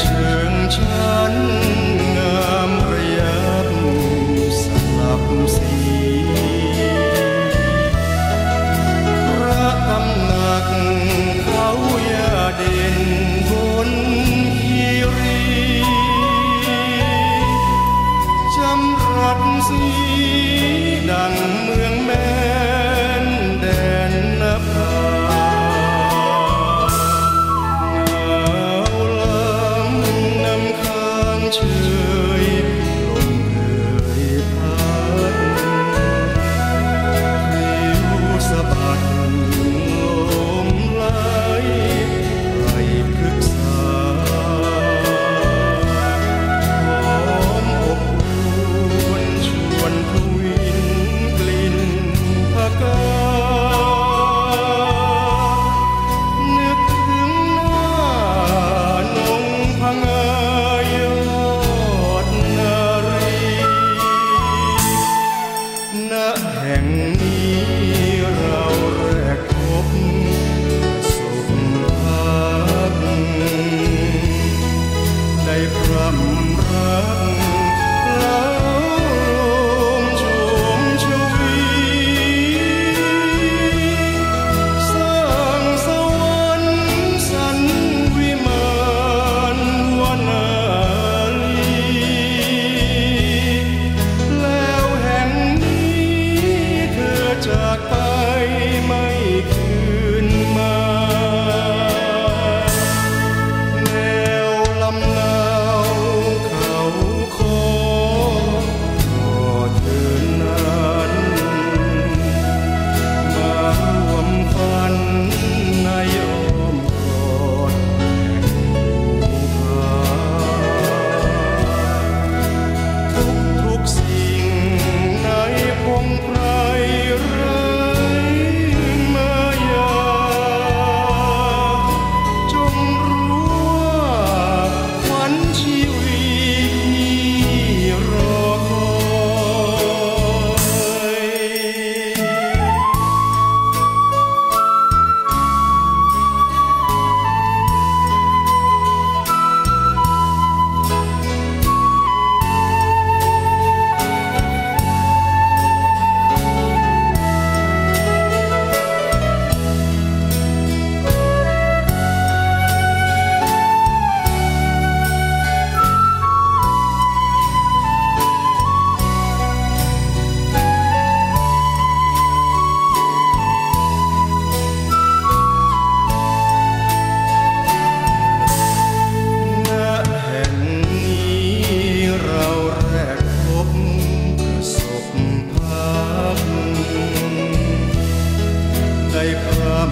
เชิงชันงามระยับสลับสีพระตำหนักเขายาเด่นบนคีรีจำรัดสีดังเมืองแม่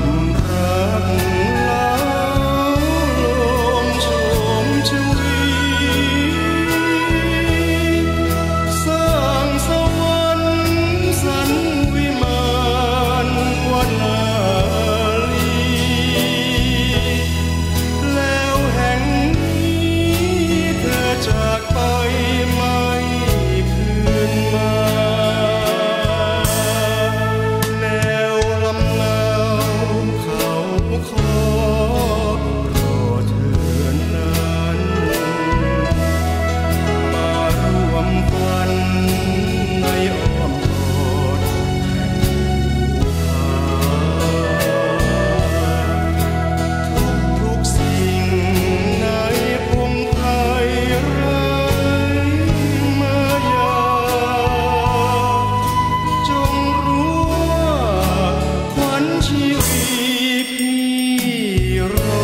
ความรัก keep me.